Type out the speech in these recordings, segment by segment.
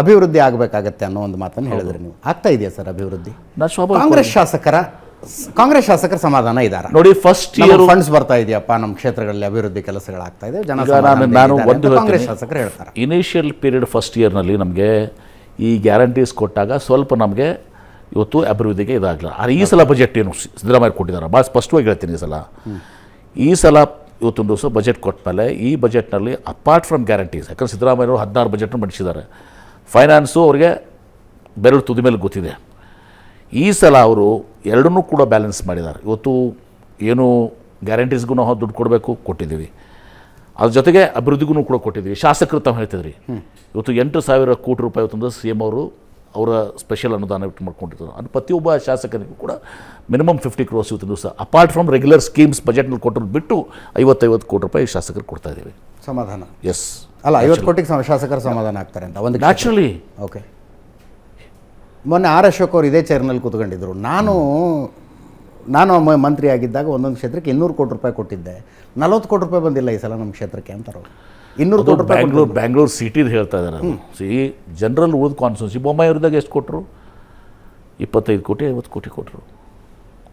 ಅಭಿವೃದ್ಧಿ ಆಗಬೇಕಾಗತ್ತೆ ಅನ್ನೋ ಒಂದು ಮಾತನ್ನು ಹೇಳಿದ್ರಿ ನೀವು. ಆಗ್ತಾ ಇದೆಯಾ ಸರ್ ಅಭಿವೃದ್ಧಿ? ಕಾಂಗ್ರೆಸ್ ಶಾಸಕರ ಕಾಂಗ್ರೆಸ್ ಶಾಸಕರ ಸಮಾಧಾನ ಇದಾರ. ನೋಡಿ ಫಸ್ಟ್ ಇಯರ್ ಫಂಡ್ಸ್ ಬರ್ತಾ ಇದೆಯಪ್ಪ ನಮ್ಮ ಕ್ಷೇತ್ರಗಳಲ್ಲಿ ಅಭಿವೃದ್ಧಿ ಕೆಲಸಗಳಾಗ್ತಾ ಇದೆ ಜನ ನಾನು ಒಂದು ಕಾಂಗ್ರೆಸ್. ಶಾಸಕರು ಹೇಳ್ತಾರೆ. ಇನಿಷಿಯಲ್ ಪೀರಿಯಡ್ ಫಸ್ಟ್ ಇಯರ್ನಲ್ಲಿ ನಮಗೆ ಈ ಗ್ಯಾರಂಟೀಸ್ ಕೊಟ್ಟಾಗ ಸ್ವಲ್ಪ ನಮಗೆ ಇವತ್ತು ಅಭಿವೃದ್ಧಿಗೆ ಇದಾಗಲ್ಲ ಆದರೆ ಈ ಸಲ ಬಜೆಟ್ ಏನು ಸಿದ್ದರಾಮಯ್ಯ ಕೊಟ್ಟಿದ್ದಾರೆ. ಭಾಳ ಸ್ಪಷ್ಟವಾಗಿ ಹೇಳ್ತೀನಿ ಈ ಸಲ. ಈ ಸಲ ಇವತ್ತೊಂದು ದಿವಸ ಬಜೆಟ್ ಕೊಟ್ಟ ಮೇಲೆ ಈ ಬಜೆಟ್ನಲ್ಲಿ ಅಪಾರ್ಟ್ ಫ್ರಮ್ ಗ್ಯಾರಂಟೀಸ್ ಯಾಕಂದ್ರೆ ಸಿದ್ದರಾಮಯ್ಯವರು ಹದಿನಾರು ಬಜೆಟ್ನ ಮಂಡಿಸಿದ್ದಾರೆ. ಫೈನಾನ್ಸು ಅವ್ರಿಗೆ ಬೆರಳು ತುದಿ ಮೇಲೆ ಗೊತ್ತಿದೆ. ಈ ಸಲ ಅವರು ಎರಡನ್ನೂ ಕೂಡ ಬ್ಯಾಲೆನ್ಸ್ ಮಾಡಿದ್ದಾರೆ. ಇವತ್ತು ಏನು ಗ್ಯಾರಂಟೀಸ್ಗೂ ನಾವು ದುಡ್ಡು ಕೊಡಬೇಕು? ಕೊಟ್ಟಿದ್ದೀವಿ. ಅದ್ರ ಜೊತೆಗೆ ಅಭಿವೃದ್ಧಿಗೂ ಕೂಡ ಕೊಟ್ಟಿದ್ದೀವಿ. ಶಾಸಕರು ತಾವು ಹೇಳ್ತಿದ್ರಿ. ಇವತ್ತು ಎಂಟು ಸಾವಿರ ಕೋಟಿ ರೂಪಾಯಿ ಇವತ್ತೊಂದು ಸಿ ಎಂ ಅವರು ಅವರ ಸ್ಪೆಷಲ್ ಅನುದಾನ ಇಟ್ಟು ಮಾಡ್ಕೊಂಡಿರ್ತಾರೆ ಅದು ಪ್ರತಿಯೊಬ್ಬ ಶಾಸಕರಿಗೂ ಕೂಡ ಮಿನಿಮಮ್ ಫಿಫ್ಟಿ ಕ್ರೋರ್ಸ್ ಇವತ್ತು ದಿವಸ. ಅಪಾರ್ಟ್ ಫ್ರಮ್ ರೆಗ್ಯುಲರ್ ಸ್ಕೀಮ್ಸ್ ಬಜೆಟ್ನಲ್ಲಿ ಕೊಟ್ಟರು ಬಿಟ್ಟು ಐವತ್ತೈವತ್ತು ಕೋಟಿ ರೂಪಾಯಿ ಶಾಸಕರು ಕೊಡ್ತಾ ಇದ್ದೀವಿ. ಸಮಾಧಾನ. ಎಸ್ ಅಲ್ಲ ಐವತ್ತು ಕೋಟಿಗೆ ಶಾಸಕರು ಸಮಾಧಾನ ಆಗ್ತಾರೆ ಅಂತ ಒಂದು ನ್ಯಾಚುರಲಿ ಓಕೆ ಮೊನ್ನೆ ಆರ್ ಅಶೋಕ್ ಅವರು ಇದೇ ಚೇರ್ನಲ್ಲಿ ಕೂತ್ಕೊಂಡಿದ್ರು. ನಾನು ನಾನು ಮಂತ್ರಿ ಆಗಿದ್ದಾಗ ಒಂದೊಂದು ಕ್ಷೇತ್ರಕ್ಕೆ ಇನ್ನೂರು ಕೋಟಿ ರೂಪಾಯಿ ಕೊಟ್ಟಿದ್ದೆ. ನಲವತ್ತು ಕೋಟಿ ರೂಪಾಯಿ ಬಂದಿಲ್ಲ ಈ ಸಲ ನಮ್ಮ ಕ್ಷೇತ್ರಕ್ಕೆ ಅಂತಾರೆ. ಇನ್ನೂರು ಕೋಟಿ ರೂಪಾಯಿ ಬ್ಯಾಂಗ್ಳೂರ್ ಬ್ಯಾಂಗ್ಳೂರ್ ಸಿಟಿದು ಹೇಳ್ತಾ ಇದ್ದಾರೆ ಸಿ ಜನರಲ್ ಓದ್ ಕಾನ್ಸ್ಟಿಟ್ಯೂನ್ಸಿ ಬೊಮ್ಮಾಯಿ ಅವ್ರದಾಗ ಎಷ್ಟು ಕೊಟ್ಟರು ಇಪ್ಪತ್ತೈದು ಕೋಟಿ ಐವತ್ತು ಕೋಟಿ ಕೊಟ್ಟರು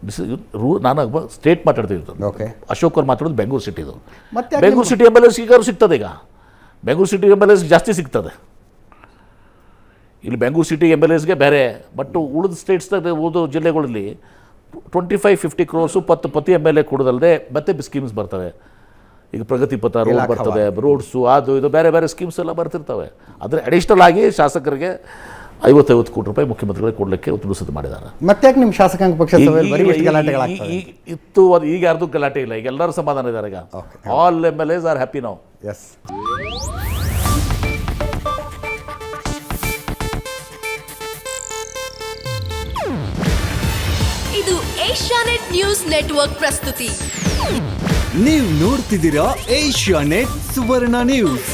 ದಿಸ್ ರೂ ನಾನು ಸ್ಟೇಟ್ ಮಾತಾಡ್ತಿದ್ದು ಓಕೆ ಅಶೋಕ್ ಅವ್ರು ಮಾತಾಡೋದು ಬೆಂಗಳೂರು ಸಿಟಿದು ಮತ್ತೆ Bengaluru city M L S ಈಗ ಸಿಗ್ತದೆ ಈಗ. Bengaluru city M L S ಜಾಸ್ತಿ ಸಿಗ್ತದೆ. ಇಲ್ಲಿ ಬೆಂಗಳೂರು ಸಿಟಿ ಎಂ ಎಲ್ ಎಸ್ಗೆ ಬೇರೆ ಬಟ್ ಉಳಿದ ಸ್ಟೇಟ್ಸ್ದಾಗ ಉಳಿದ ಜಿಲ್ಲೆಗಳಲ್ಲಿ ಟ್ವೆಂಟಿ ಫೈವ್ ಫಿಫ್ಟಿ ಕ್ರೋರ್ಸು ಪತ್ತು ಪ್ರತಿ ಎಂ ಎಲ್ ಎ ಕೊಡೋದಲ್ಲದೆ ಮತ್ತೆ ಸ್ಕೀಮ್ಸ್ ಬರ್ತವೆ. ಈಗ ಪ್ರಗತಿ ಪಥ ರೋಡ್ ಬರ್ತದೆ ರೋಡ್ಸು ಅದು ಇದು ಬೇರೆ ಬೇರೆ ಸ್ಕೀಮ್ಸ್ ಎಲ್ಲ ಬರ್ತಿರ್ತವೆ. ಆದರೆ ಅಡಿಷ್ನಲ್ ಆಗಿ ಶಾಸಕರಿಗೆ ಐವತ್ತೈವತ್ತು ಕೋಟಿ ರೂಪಾಯಿ ಮುಖ್ಯಮಂತ್ರಿಗಳಿಗೆ ಕೊಡಲಿಕ್ಕೆ ಉತ್ತರಿಸಿದ ಮಾಡಿದ್ದಾರೆ. ಮತ್ತೆ ನಿಮ್ಮ ಶಾಸಕಾಂಗ ಪಕ್ಷ ಇತ್ತು ಅದು ಈಗ ಯಾರ್ದು ಗಲಾಟೆ ಇಲ್ಲ. ಈಗ ಎಲ್ಲರೂ ಸಮಾಧಾನ ಇದ್ದಾರೆ ಈಗ. All M L S are happy ನಾವು ಎಸ್ ಇದು ಏಷ್ಯಾನೆಟ್ ನ್ಯೂಸ್ ನೆಟ್ವರ್ಕ್ ಪ್ರಸ್ತುತಿ. ನೀವು ನೋಡ್ತಿದ್ದೀರಾ ಏಷ್ಯಾ ನೆಟ್ ಸುವರ್ಣ ನ್ಯೂಸ್.